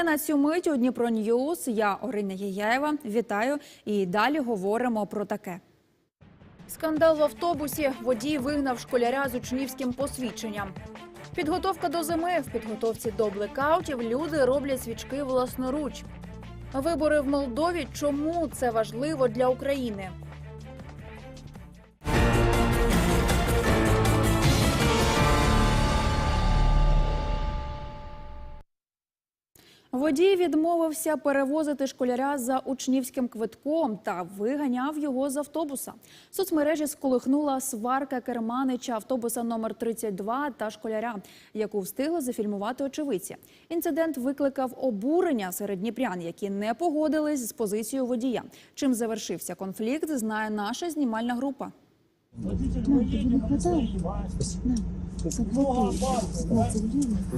мене на цю мить у Дніпро Ньюс. Я Орина Єяєва. Вітаю і далі говоримо про таке. Скандал в автобусі. Водій вигнав школяря з учнівським посвідченням. Підготовка до зими. В підготовці до блекаутів люди роблять свічки власноруч. Вибори в Молдові. Чому це важливо для України? Водій відмовився перевозити школяря за учнівським квитком та виганяв його з автобуса. Соцмережі сколихнула сварка керманича автобуса номер 32 та школяря, яку встигли зафільмувати очевидці. Інцидент викликав обурення серед дніпрян, які не погодились з позицією водія. Чим завершився конфлікт, знає наша знімальна група.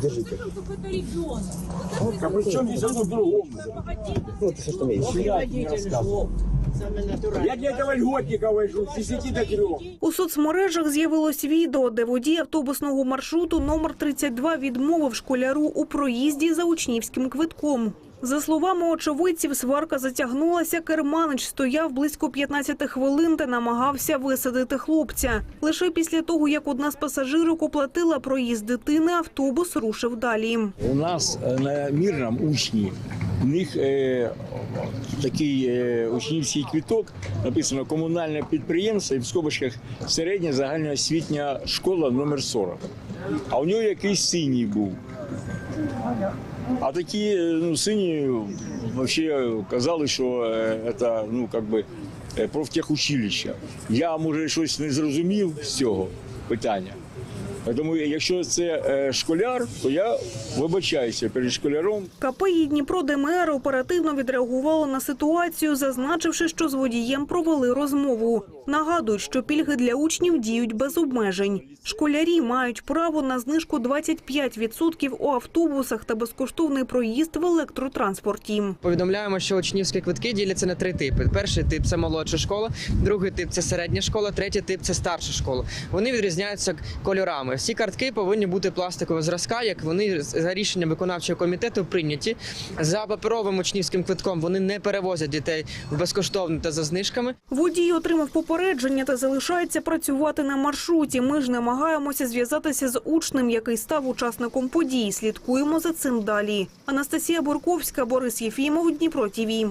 Держите. это ребенок. А при чем здесь одно другому? Ну, ты что умеешь? Я не рассказывал. Я для этого льготника вожу с 10 до 3. У соцмережах з'явилось відео, де водій автобусного маршруту номер 32 відмовив школяру у проїзді за учнівським квитком. За словами очевидців, сварка затягнулася. Керманич стояв близько 15 хвилин та намагався висадити хлопця. Лише після того, як одна з пасажирок оплатила проїзд дитини, автобус рушив далі. У нас е, на мірному учні в них е, такий е, учнівський квіток, написано комунальне підприємство і в скобочках середня загальноосвітня школа номер 40. А у нього якийсь синій був. А такі е, ну, сині вообще казали, що це ну, как би, е, профтехучилище. Я, може, щось не зрозумів з цього питання. Тому якщо це е, школяр, то я вибачаюся перед школяром. КПІ Дніпро ДМР оперативно відреагувало на ситуацію, зазначивши, що з водієм провели розмову. Нагадують, що пільги для учнів діють без обмежень. Школярі мають право на знижку 25% у автобусах та безкоштовний проїзд в електротранспорті. Повідомляємо, що учнівські квитки діляться на три типи. Перший тип це молодша школа, другий тип це середня школа, третій тип це старша школа. Вони відрізняються кольорами. Всі картки повинні бути пластикового зразка, як вони за рішенням виконавчого комітету прийняті. За паперовим учнівським квитком вони не перевозять дітей безкоштовно та за знижками. Водій отримав попередження та залишається працювати на маршруті. Ми ж намагаємося зв'язатися з учнем, який став учасником подій. Слідкуємо за цим далі. Анастасія Бурковська, Борис Єфімов, Дніпро ТІВІ.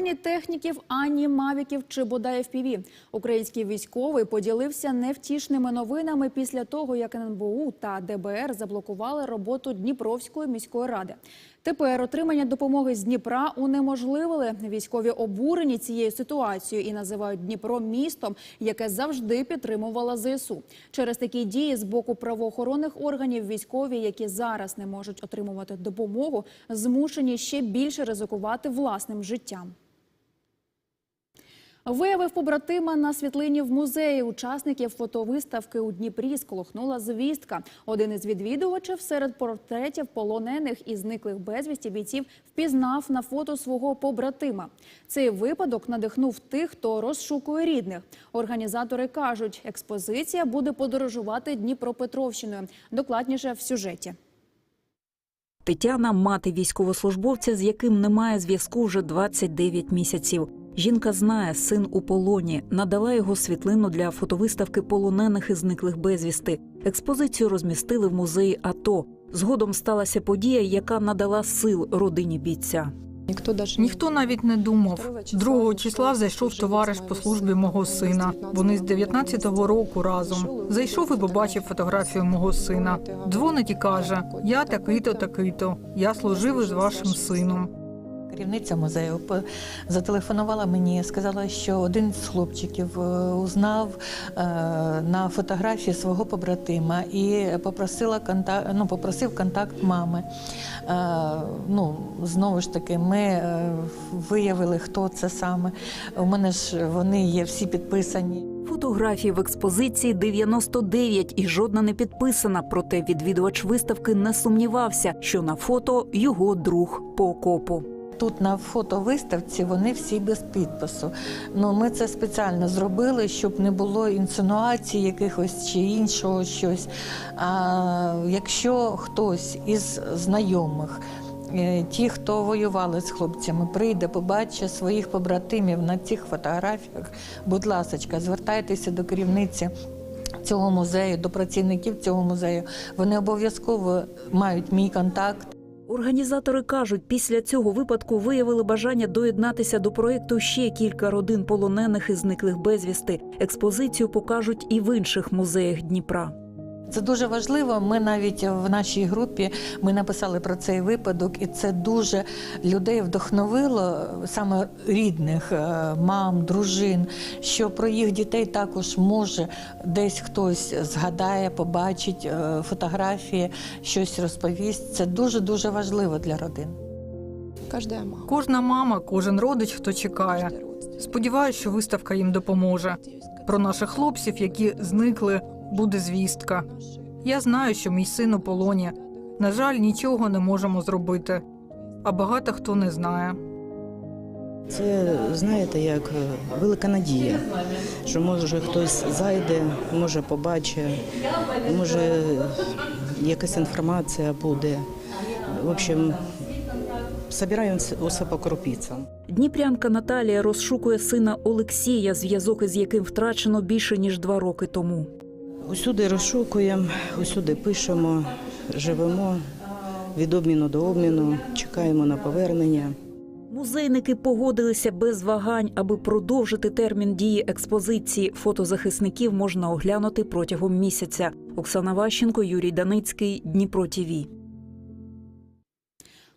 Ані техніків, ані мавіків чи бодай FPV. Український військовий поділився невтішними новинами після того, як НБУ та ДБР заблокували роботу Дніпровської міської ради. Тепер отримання допомоги з Дніпра унеможливили. Військові обурені цією ситуацією і називають Дніпро містом, яке завжди підтримувало ЗСУ. Через такі дії з боку правоохоронних органів військові, які зараз не можуть отримувати допомогу, змушені ще більше ризикувати власним життям. Виявив побратима на світлині в музеї. Учасників фотовиставки у Дніпрі сколохнула звістка. Один із відвідувачів серед портретів полонених і зниклих безвісті бійців впізнав на фото свого побратима. Цей випадок надихнув тих, хто розшукує рідних. Організатори кажуть, експозиція буде подорожувати Дніпропетровщиною. Докладніше в сюжеті. Тетяна мати військовослужбовця, з яким немає зв'язку вже 29 місяців. Жінка знає, син у полоні, надала його світлину для фотовиставки полонених і зниклих безвісти. Експозицію розмістили в музеї АТО. Згодом сталася подія, яка надала сил родині бійця. Ніхто навіть не думав. 2 числа зайшов товариш по службі мого сина. Вони з 19-го року разом. Зайшов і побачив фотографію мого сина. Дзвонить і каже: Я такий-то, такий-то. Я служив із вашим сином. Керівниця музею зателефонувала мені, сказала, що один з хлопчиків е, узнав е, на фотографії свого побратима і попросила контакт, ну, попросив контакт мами. Е, Ну, знову ж таки, ми виявили, хто це саме. У мене ж вони є всі підписані. Фотографій в експозиції 99 і жодна не підписана. Проте відвідувач виставки не сумнівався, що на фото його друг по окопу. Тут на фотовиставці вони всі без підпису. Ну, ми це спеціально зробили, щоб не було інсинуацій якихось чи іншого щось. А якщо хтось із знайомих, е, ті, хто воювали з хлопцями, прийде, побачить своїх побратимів на цих фотографіях, будь ласка, звертайтеся до керівниці. Цього музею, до працівників цього музею, вони обов'язково мають мій контакт. Організатори кажуть, після цього випадку виявили бажання доєднатися до проєкту ще кілька родин полонених і зниклих безвісти. Експозицію покажуть і в інших музеях Дніпра. Це дуже важливо. Ми навіть в нашій групі ми написали про цей випадок, і це дуже людей вдохновило, саме рідних е, мам, дружин, що про їх дітей також може десь хтось згадає, побачить е, фотографії, щось розповість. Це дуже дуже важливо для родин. Кожна мама, кожен родич, хто чекає. Сподіваюсь, що виставка їм допоможе. Про наших хлопців, які зникли, буде звістка. Я знаю, що мій син у полоні. На жаль, нічого не можемо зробити. А багато хто не знає. Це знаєте, як е, велика надія, що може хтось зайде, може побачить, може якась інформація буде. В общем, збираємо усе по крупицям. Дніпрянка Наталія розшукує сина Олексія, зв'язок із яким втрачено більше ніж два роки тому. Усюди розшукуємо, усюди пишемо, живемо від обміну до обміну, чекаємо на повернення. Музейники погодилися без вагань, аби продовжити термін дії експозиції. Фото захисників можна оглянути протягом місяця. Оксана Ващенко, Юрій Даницький, Дніпро ТІВІ.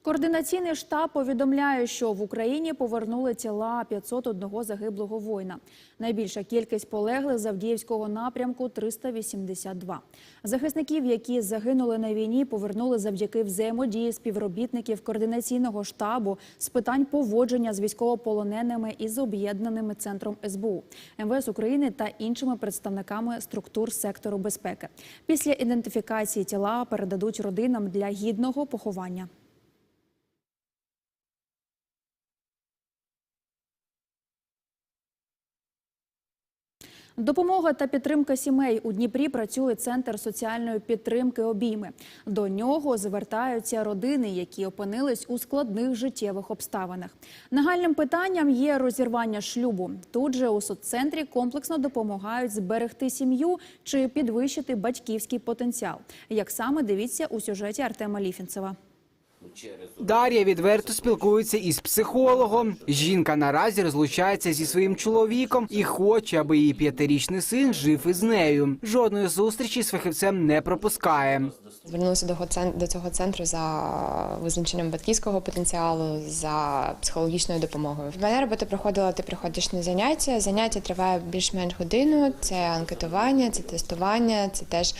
Координаційний штаб повідомляє, що в Україні повернули тіла 501 загиблого воїна. Найбільша кількість полеглих з Авдіївського напрямку 382. Захисників, які загинули на війні, повернули завдяки взаємодії співробітників координаційного штабу з питань поводження з військовополоненими і з об'єднаними центром СБУ, МВС України та іншими представниками структур сектору безпеки. Після ідентифікації тіла передадуть родинам для гідного поховання. Допомога та підтримка сімей у Дніпрі працює центр соціальної підтримки обійми. До нього звертаються родини, які опинились у складних життєвих обставинах. Нагальним питанням є розірвання шлюбу. Тут же у соццентрі комплексно допомагають зберегти сім'ю чи підвищити батьківський потенціал. Як саме дивіться у сюжеті Артема Ліфінцева. Дар'я відверто спілкується із психологом. Жінка наразі розлучається зі своїм чоловіком і хоче, аби її п'ятирічний син жив із нею. Жодної зустрічі з фахівцем не пропускає. Звернулася до до цього центру за визначенням батьківського потенціалу, за психологічною допомогою. Моя робота проходила, ти приходиш на заняття. Заняття триває більш-менш годину. Це анкетування, це тестування, це теж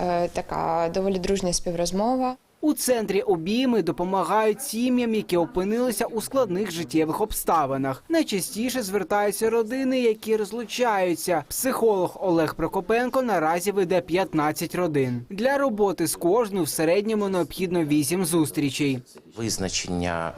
е, така доволі дружня співрозмова. У центрі обійми допомагають сім'ям, які опинилися у складних життєвих обставинах. Найчастіше звертаються родини, які розлучаються. Психолог Олег Прокопенко наразі веде 15 родин. Для роботи з кожною в середньому необхідно 8 зустрічей. визначення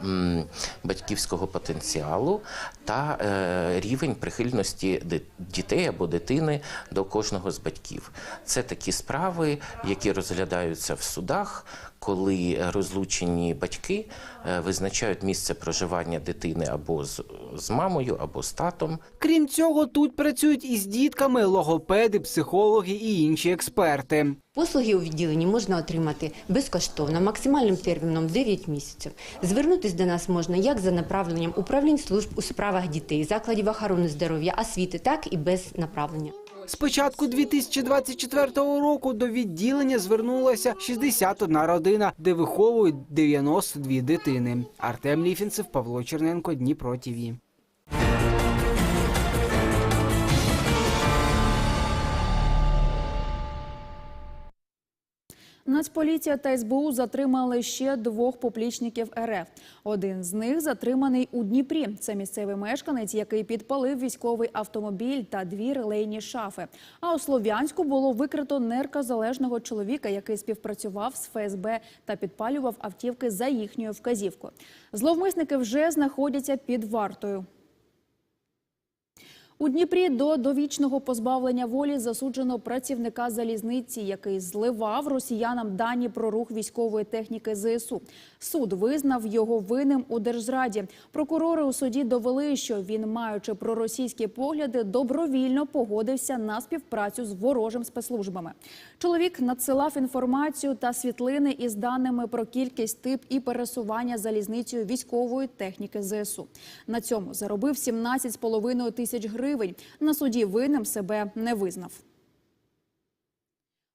батьківського потенціалу та е, рівень прихильності дітей або дитини до кожного з батьків. Це такі справи, які розглядаються в судах, коли розлучені батьки е, визначають місце проживання дитини або з, з мамою, або з татом. Крім цього, тут працюють із дітками логопеди, психологи і інші експерти. Послуги у відділенні можна отримати безкоштовно, максимальним терміном 9 місяців. Звернутись до нас можна як за направленням управлінь служб у справах дітей, закладів охорони здоров'я, освіти, так і без направлення. З початку 2024 року до відділення звернулася 61 родина, де виховують 92 дитини. Артем Ліфінцев, Павло Черненко, Дніпро ТІВІ. Нацполіція та СБУ затримали ще двох поплічників РФ. Один з них затриманий у Дніпрі. Це місцевий мешканець, який підпалив військовий автомобіль та дві релейні шафи. А у Слов'янську було викрито неркозалежного чоловіка, який співпрацював з ФСБ та підпалював автівки за їхньою вказівкою. Зловмисники вже знаходяться під вартою. У Дніпрі до довічного позбавлення волі засуджено працівника залізниці, який зливав росіянам дані про рух військової техніки ЗСУ. Суд визнав його винним у держзраді. Прокурори у суді довели, що він, маючи проросійські погляди, добровільно погодився на співпрацю з ворожим спецслужбами. Чоловік надсилав інформацію та світлини із даними про кількість тип і пересування залізницею військової техніки ЗСУ. На цьому заробив 17,5 тисяч гривень. На суді винним себе не визнав.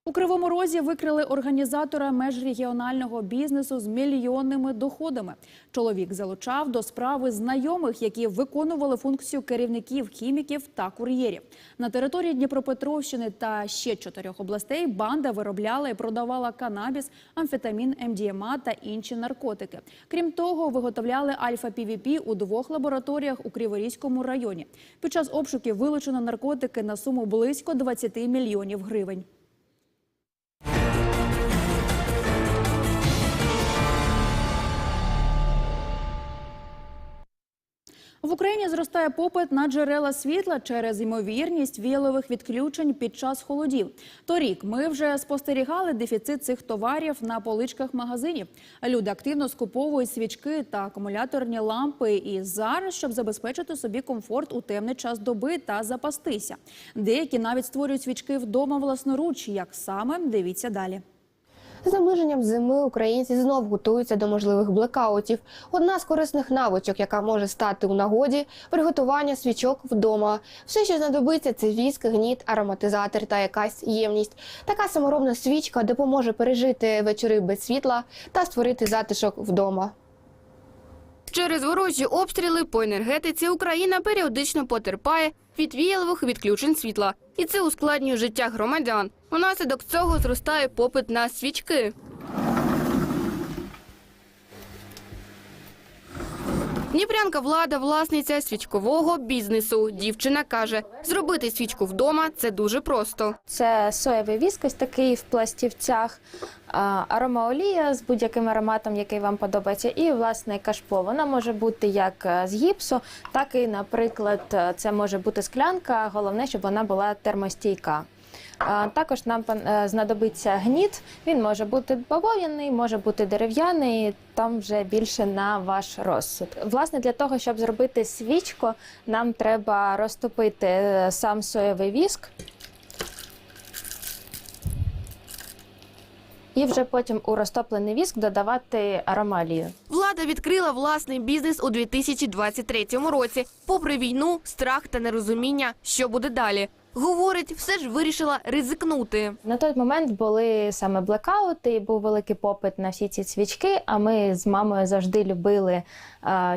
У Кривому Розі викрили організатора межрегіонального бізнесу з мільйонними доходами. Чоловік залучав до справи знайомих, які виконували функцію керівників, хіміків та кур'єрів. На території Дніпропетровщини та ще чотирьох областей банда виробляла і продавала канабіс, амфетамін, МДМА та інші наркотики. Крім того, виготовляли альфа-ПВП у двох лабораторіях у Криворізькому районі. Під час обшуків вилучено наркотики на суму близько 20 мільйонів гривень. В Україні зростає попит на джерела світла через ймовірність віялових відключень під час холодів. Торік ми вже спостерігали дефіцит цих товарів на поличках магазинів. Люди активно скуповують свічки та акумуляторні лампи. І зараз, щоб забезпечити собі комфорт у темний час доби та запастися. Деякі навіть створюють свічки вдома власноруч. Як саме дивіться далі. З наближенням зими українці знов готуються до можливих блекаутів. Одна з корисних навичок, яка може стати у нагоді, приготування свічок вдома. Все, що знадобиться, це віск, гніт, ароматизатор та якась ємність. Така саморобна свічка допоможе пережити вечори без світла та створити затишок вдома. Через ворожі обстріли по енергетиці Україна періодично потерпає від віялових відключень світла, і це ускладнює життя громадян. Унаслідок цього зростає попит на свічки. Дніпрянка влада власниця свічкового бізнесу. Дівчина каже, зробити свічку вдома це дуже просто. Це соєвий віск, ось такий в пластівцях, аромаолія з будь-яким ароматом, який вам подобається, і власне кашпо. Вона може бути як е, з гіпсу, так і, наприклад, е, це може бути склянка. Головне, щоб вона була термостійка. Також нам е, знадобиться гніт. Він може бути бавов'яний, може бути дерев'яний. Там вже більше на ваш розсуд. Власне, для того, щоб зробити свічку, нам треба розтопити сам соєвий віск. І вже потім у розтоплений віск додавати аромалію. Влада відкрила власний бізнес у 2023 році. Попри війну, страх та нерозуміння, що буде далі. Говорить, все ж вирішила ризикнути. На той момент були саме блекаути, і був великий попит на всі ці свічки. А ми з мамою завжди любили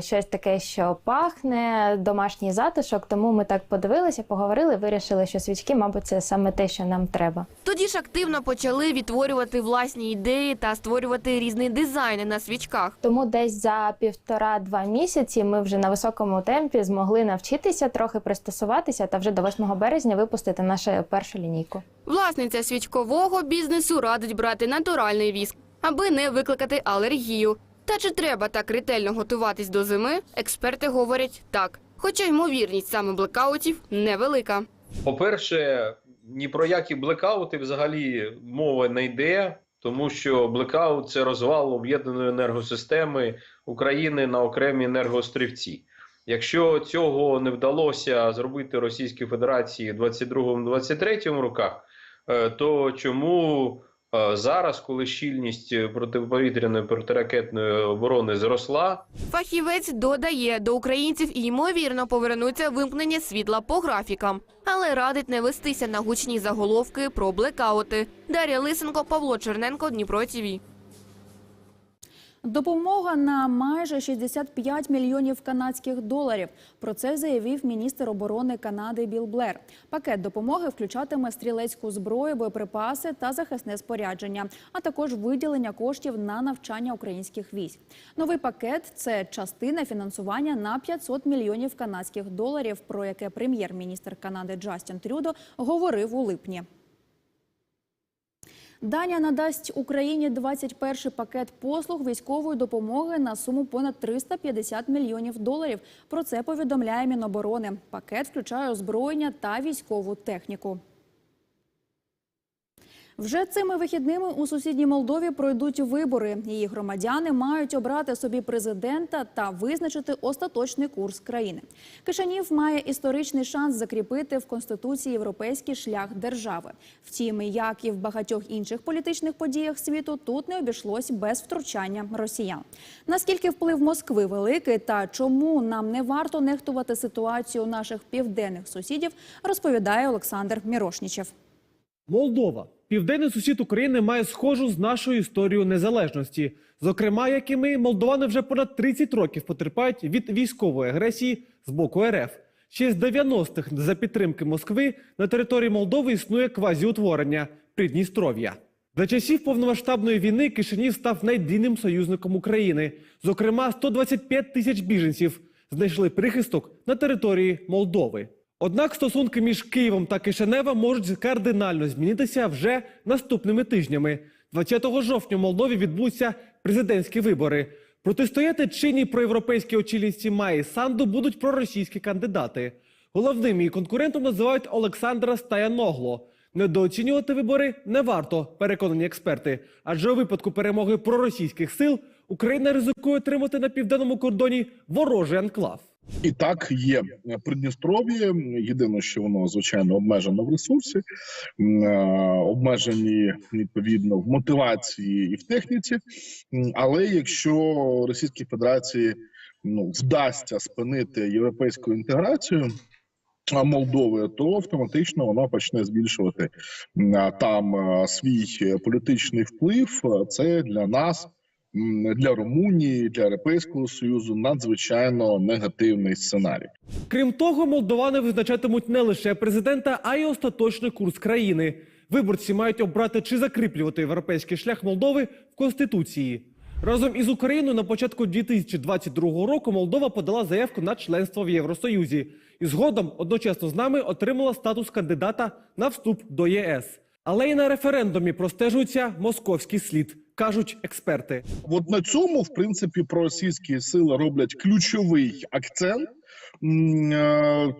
щось таке, що пахне, домашній затишок. Тому ми так подивилися, поговорили, вирішили, що свічки, мабуть, це саме те, що нам треба. Тоді ж активно почали відтворювати власні ідеї та створювати різні дизайни на свічках. Тому десь за півтора-два місяці ми вже на високому темпі змогли навчитися трохи пристосуватися та вже до 8 березня випустити нашу першу лінійку. Власниця свічкового бізнесу радить брати натуральний віск, аби не викликати алергію. Та чи треба так ретельно готуватись до зими? Експерти говорять так. Хоча ймовірність саме блекаутів невелика. По-перше, ні про які блекаути взагалі мова не йде, тому що блекаут це розвал об'єднаної енергосистеми України на окремі енергоострівці. Якщо цього не вдалося зробити Російській Федерації в 22-23 роках, е, то чому зараз, коли щільність протиповітряної протиракетної оборони зросла, Фахівець додає, до українців ймовірно повернуться вимкнення світла по графікам, але радить не вестися на гучні заголовки про блекаути. Дар'я Лисенко, Павло Черненко, Дніпро ТІВІ. Допомога на майже 65 мільйонів канадських доларів. Про це заявив міністр оборони Канади Біл Блер. Пакет допомоги включатиме стрілецьку зброю, боєприпаси та захисне спорядження, а також виділення коштів на навчання українських військ. Новий пакет це частина фінансування на 500 мільйонів канадських доларів, про яке прем'єр-міністр Канади Джастін Трюдо говорив у липні. Данія надасть Україні 21-й пакет послуг військової допомоги на суму понад 350 мільйонів доларів. Про це повідомляє Міноборони. Пакет включає озброєння та військову техніку. Вже цими вихідними у сусідній Молдові пройдуть вибори. Її громадяни мають обрати собі президента та визначити остаточний курс країни. Кишанів має історичний шанс закріпити в конституції європейський шлях держави. Втім, як і в багатьох інших політичних подіях світу, тут не обійшлось без втручання росіян. Наскільки вплив Москви великий та чому нам не варто нехтувати ситуацію наших південних сусідів, розповідає Олександр Мірошнічев. Молдова. Південний сусід України має схожу з нашою історією незалежності. Зокрема, як і ми, молдовани вже понад 30 років потерпають від військової агресії з боку РФ. Ще з 90-х за підтримки Москви на території Молдови існує квазіутворення Придністров'я. За часів повномасштабної війни Кишинів став надійним союзником України. Зокрема, 125 тисяч біженців знайшли прихисток на території Молдови. Однак стосунки між Києвом та Кишиневом можуть кардинально змінитися вже наступними тижнями. 20 жовтня в Молдові відбудуться президентські вибори. Протистояти чинній проєвропейській очільності Маї Санду будуть проросійські кандидати. Головним її конкурентом називають Олександра Стаяногло. Недооцінювати вибори не варто, переконані експерти. Адже у випадку перемоги проросійських сил Україна ризикує отримати на південному кордоні ворожий анклав. І так є Придністров'я. Єдине, що воно звичайно обмежено в ресурсі, е, обмежені відповідно в мотивації і в техніці. Але якщо Російській Федерації ну вдасться спинити європейську інтеграцію. Молдови, то автоматично вона почне збільшувати там свій е, політичний вплив. Це для нас для Румунії, для Європейського союзу надзвичайно негативний сценарій. Крім того, молдовани визначатимуть не лише президента, а й остаточний курс країни. Виборці мають обрати чи закріплювати європейський шлях Молдови в конституції. Разом із Україною на початку 2022 року Молдова подала заявку на членство в Євросоюзі і згодом одночасно з нами отримала статус кандидата на вступ до ЄС. Але й на референдумі простежується московський слід, кажуть експерти. От на цьому, в принципі, проросійські сили роблять ключовий акцент,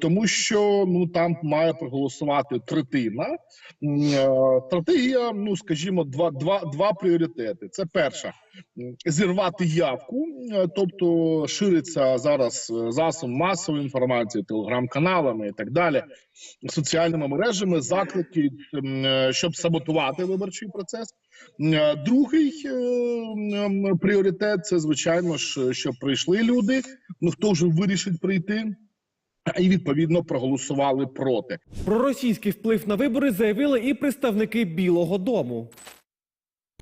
тому що ну там має проголосувати третина. Е, Стратегія, ну скажімо, два, два, два пріоритети. Це перша зірвати явку, е, тобто шириться зараз е, засоб масової інформації, телеграм-каналами і так далі, соціальними мережами заклики, е, щоб саботувати виборчий процес. Е, Другий е, пріоритет це звичайно ж, щоб прийшли люди. Ну хто вже вирішить прийти, і відповідно проголосували проти. Про російський вплив на вибори заявили і представники Білого Дому.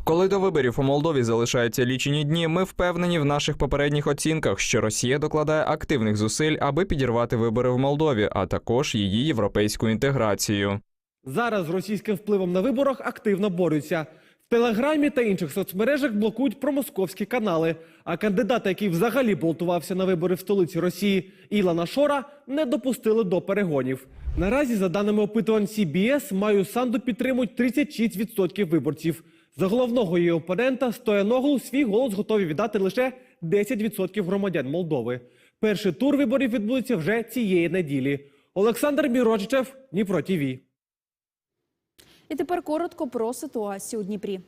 Коли до виборів у Молдові залишаються лічені дні, ми впевнені в наших попередніх оцінках, що Росія докладає активних зусиль, аби підірвати вибори в Молдові, а також її європейську інтеграцію. Зараз з російським впливом на виборах активно борються. Телеграмі та інших соцмережах блокують промосковські канали. А кандидата, який взагалі балотувався на вибори в столиці Росії, Ілана Шора, не допустили до перегонів. Наразі, за даними опитувань CBS, Маю Санду підтримують 36% виборців. За головного її опонента Стояноглу свій голос готові віддати лише 10% громадян Молдови. Перший тур виборів відбудеться вже цієї неділі. Олександр Мірочев, Дніпро ТІВІ. І тепер коротко про ситуацію у Дніпрі.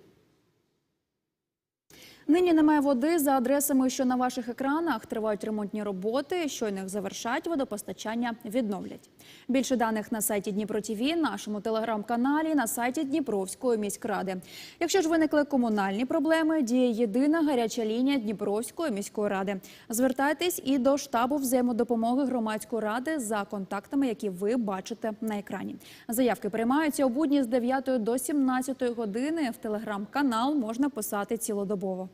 Нині немає води за адресами, що на ваших екранах тривають ремонтні роботи. Щойно їх завершать, водопостачання відновлять. Більше даних на сайті Дніпро ТІВІ, нашому телеграм-каналі, на сайті Дніпровської міськради. Якщо ж виникли комунальні проблеми, діє єдина гаряча лінія Дніпровської міської ради. Звертайтесь і до штабу взаємодопомоги громадської ради за контактами, які ви бачите на екрані. Заявки приймаються у будні з 9 до 17 години. В телеграм-канал можна писати цілодобово.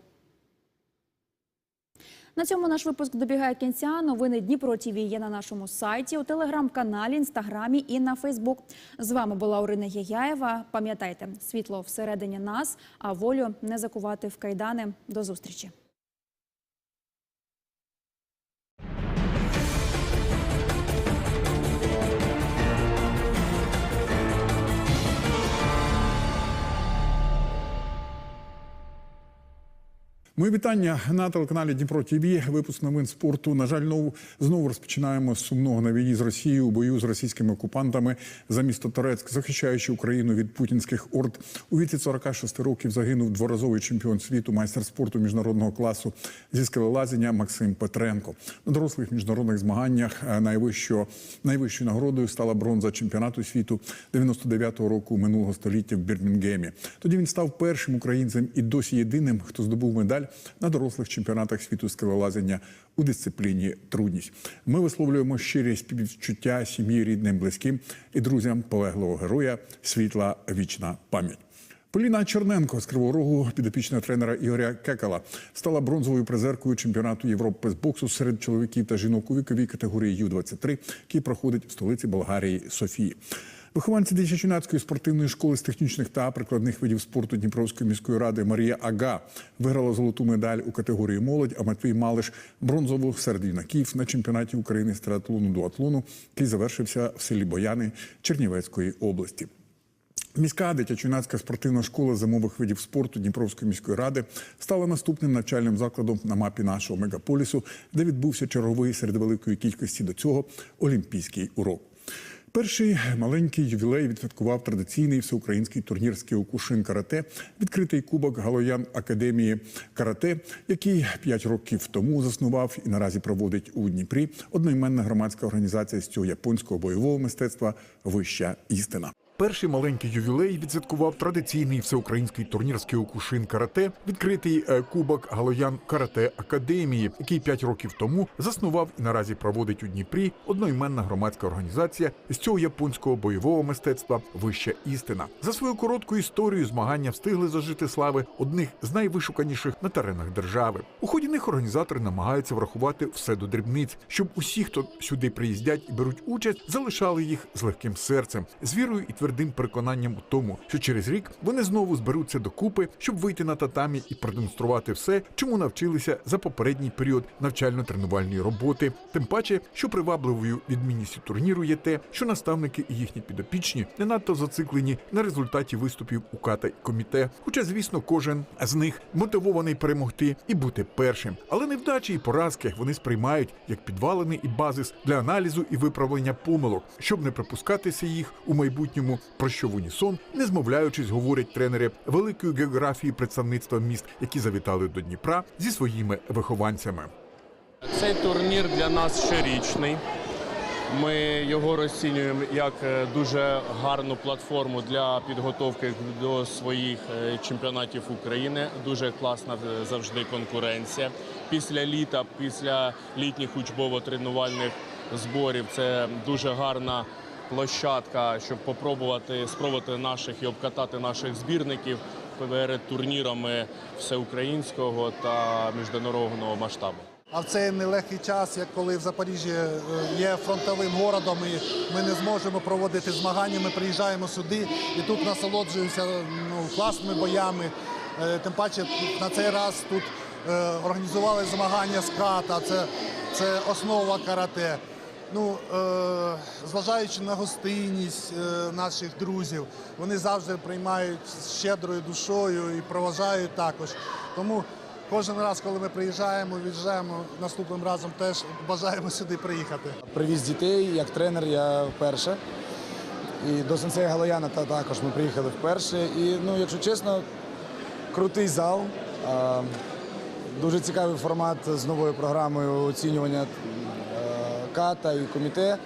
На цьому наш випуск добігає кінця. Новини Дніпро ТІВІ є на нашому сайті, у телеграм-каналі, інстаграмі і на Фейсбук. З вами була Орина Єяєва. Пам'ятайте, світло всередині нас, а волю не закувати в кайдани. До зустрічі. Мої вітання на телеканалі Дніпро ТВ. Випуск новин спорту. На жаль, знову, знову розпочинаємо з сумного на війні з Росією у бою з російськими окупантами за місто Торецьк, захищаючи Україну від путінських орд. У віці 46 років загинув дворазовий чемпіон світу, майстер спорту міжнародного класу зі скелелазіння Максим Петренко. На дорослих міжнародних змаганнях е, найвищою, найвищою нагородою стала бронза чемпіонату світу 99-го року минулого століття в Бірмінгемі. Тоді він став першим українцем і досі єдиним, хто здобув медаль на дорослих чемпіонатах світу скелелазіння у дисципліні трудність. Ми висловлюємо щирі співчуття сім'ї, рідним, близьким і друзям полеглого героя. Світла вічна пам'ять. Поліна Черненко з Кривого Рогу, підопічна тренера Ігоря Кекала, стала бронзовою призеркою чемпіонату Європи з боксу серед чоловіків та жінок у віковій категорії Ю-23, який проходить в столиці Болгарії Софії. Вихованці Дичачунацької спортивної школи з технічних та прикладних видів спорту Дніпровської міської ради Марія Ага виграла золоту медаль у категорії молодь, а Матвій Малиш бронзову серед юнаків на чемпіонаті України з триатлону дуатлону, який завершився в селі Бояни Чернівецької області. Міська дитячо-юнацька спортивна школа зимових видів спорту Дніпровської міської ради стала наступним навчальним закладом на мапі нашого мегаполісу, де відбувся черговий серед великої кількості до цього олімпійський урок. Перший маленький ювілей відсвяткував традиційний всеукраїнський турнір з кіокушин карате, відкритий кубок Галоян Академії карате, який п'ять років тому заснував і наразі проводить у Дніпрі одноіменна громадська організація з цього японського бойового мистецтва Вища істина. Перший маленький ювілей відсвяткував традиційний всеукраїнський турнір з кіокушин карате, відкритий е, кубок Галоян Карате Академії, який п'ять років тому заснував і наразі проводить у Дніпрі одноіменна громадська організація з цього японського бойового мистецтва Вища істина. За свою коротку історію змагання встигли зажити слави одних з найвишуканіших на теренах держави. У ході них організатори намагаються врахувати все до дрібниць, щоб усі, хто сюди приїздять і беруть участь, залишали їх з легким серцем, з вірою і твердим переконанням у тому, що через рік вони знову зберуться докупи, щоб вийти на татамі і продемонструвати все, чому навчилися за попередній період навчально-тренувальної роботи. Тим паче, що привабливою відмінністю турніру є те, що наставники і їхні підопічні не надто зациклені на результаті виступів у ката і коміте. Хоча, звісно, кожен з них мотивований перемогти і бути першим. Але невдачі і поразки вони сприймають як підвалини і базис для аналізу і виправлення помилок, щоб не припускатися їх у майбутньому, про що в унісон, не змовляючись, говорять тренери великої географії представництва міст, які завітали до Дніпра зі своїми вихованцями. Цей турнір для нас щорічний. Ми його розцінюємо як е, дуже гарну платформу для підготовки до своїх е, чемпіонатів України. Дуже класна е, завжди конкуренція. Після літа, після літніх учбово-тренувальних зборів це дуже гарна площадка, щоб попробувати спробувати наших і обкатати наших збірників перед турнірами всеукраїнського та міжнародного масштабу. А в цей нелегкий час, як коли в Запоріжжі е, є фронтовим городом, і ми не зможемо проводити змагання. Ми приїжджаємо сюди і тут насолоджуємося ну, класними боями. Е, Тим паче на цей раз тут е, організували змагання з ката. Це, це основа карате. Ну, е, зважаючи на гостинність е, наших друзів, вони завжди приймають з щедрою душою і проважають також. Тому кожен раз, коли ми приїжджаємо, від'їжджаємо, наступним разом теж бажаємо сюди приїхати. Привіз дітей як тренер я вперше. І до сенсея Галояна та також ми приїхали вперше. І, ну, якщо чесно, крутий зал. А, Дуже цікавий формат з новою програмою оцінювання е, ката і коміте.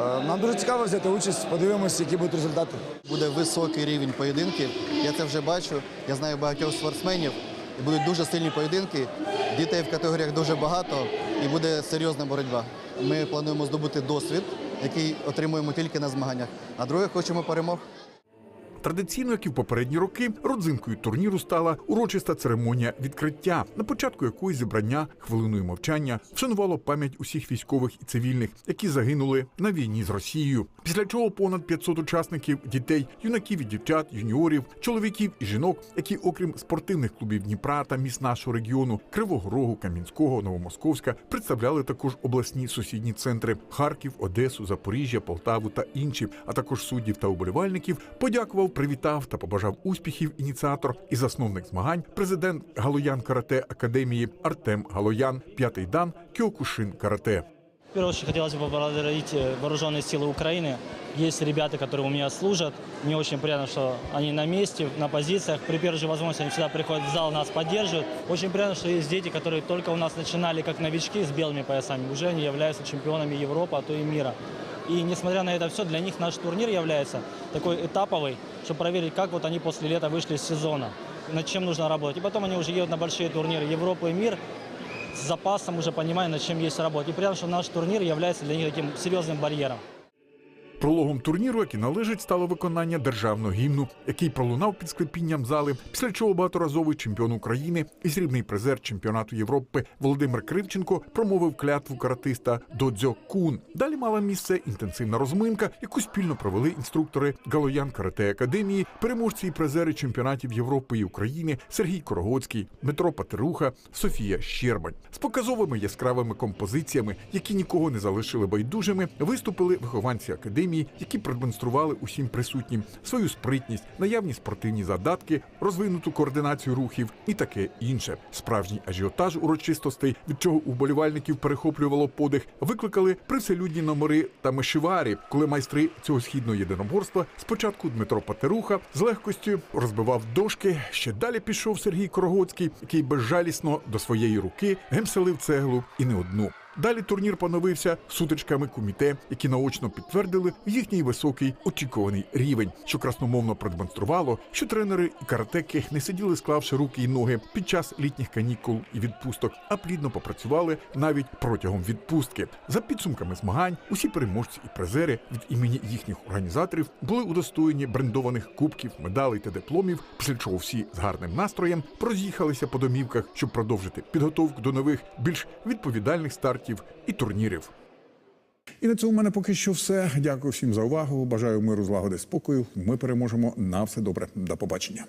Е, Нам дуже цікаво взяти участь, подивимося, які будуть результати. Буде високий рівень поєдинків. Я це вже бачу. Я знаю багатьох спортсменів. І будуть дуже сильні поєдинки. Дітей в категоріях дуже багато і буде серйозна боротьба. Ми плануємо здобути досвід, який отримуємо тільки на змаганнях. А друге, хочемо перемог. Традиційно, як і в попередні роки, родзинкою турніру стала урочиста церемонія відкриття, на початку якої зібрання хвилиною мовчання вшанувало пам'ять усіх військових і цивільних, які загинули на війні з Росією. Після чого понад 500 учасників дітей, юнаків і дівчат, юніорів, чоловіків і жінок, які, окрім спортивних клубів Дніпра та міст нашого регіону Кривого Рогу, Кам'янського, Новомосковська, представляли також обласні сусідні центри Харків, Одесу, Запоріжжя, Полтаву та інші, а також суддів та уболівальників, подякував, привітав та побажав успіхів ініціатор і засновник змагань, президент Галоян Карате Академії Артем Галоян, п'ятий дан Кіокушин Карате. В первую очередь хотелось бы поблагодарить э, вооруженные силы Украины. Есть ребята, которые у меня служат. Мне очень приятно, что они на месте, на позициях. При первой же возможности они всегда приходят в зал, нас поддерживают. Очень приятно, что есть дети, которые только у нас начинали как новички с белыми поясами. Уже они являются чемпионами Европы, а то и мира. И несмотря на это все, для них наш турнир является такой этаповый, чтобы проверить, как вот они после лета вышли из сезона, над чем нужно работать. И потом они уже едут на большие турниры Европы и мир, с запасом уже понимая, над чем есть работать. И приятно, что наш турнир является для них таким серьезным барьером. Прологом турніру, який належить, стало виконання державного гімну, який пролунав під склепінням зали, після чого багаторазовий чемпіон України і срібний призер чемпіонату Європи Володимир Кривченко промовив клятву каратиста Додзьо Кун. Далі мала місце інтенсивна розминка, яку спільно провели інструктори Галоян Карате Академії, переможці і призери чемпіонатів Європи і України Сергій Корогоцький, Дмитро Патеруха, Софія Щербань. З показовими яскравими композиціями, які нікого не залишили байдужими, виступили вихованці академії, які продемонстрували усім присутнім свою спритність, наявні спортивні задатки, розвинуту координацію рухів і таке інше. Справжній ажіотаж урочистостей, від чого у вболівальників перехоплювало подих, викликали привселюдні номери та мишиварі, коли майстри цього східного єдиноборства спочатку Дмитро Патеруха з легкостю розбивав дошки. Ще далі пішов Сергій Корогоцький, який безжалісно до своєї руки гемселив цеглу і не одну. Далі турнір поновився сутичками куміте, які наочно підтвердили їхній високий очікуваний рівень, що красномовно продемонструвало, що тренери і каратеки не сиділи, склавши руки і ноги під час літніх канікул і відпусток, а плідно попрацювали навіть протягом відпустки. За підсумками змагань, усі переможці і призери від імені їхніх організаторів були удостоєні брендованих кубків, медалей та дипломів. Після чого всі з гарним настроєм роз'їхалися по домівках, щоб продовжити підготовку до нових більш відповідальних стартів і турнірів. І на цьому в мене поки що все. Дякую всім за увагу. Бажаю миру, злагоди, спокою. Ми переможемо на все добре. До побачення.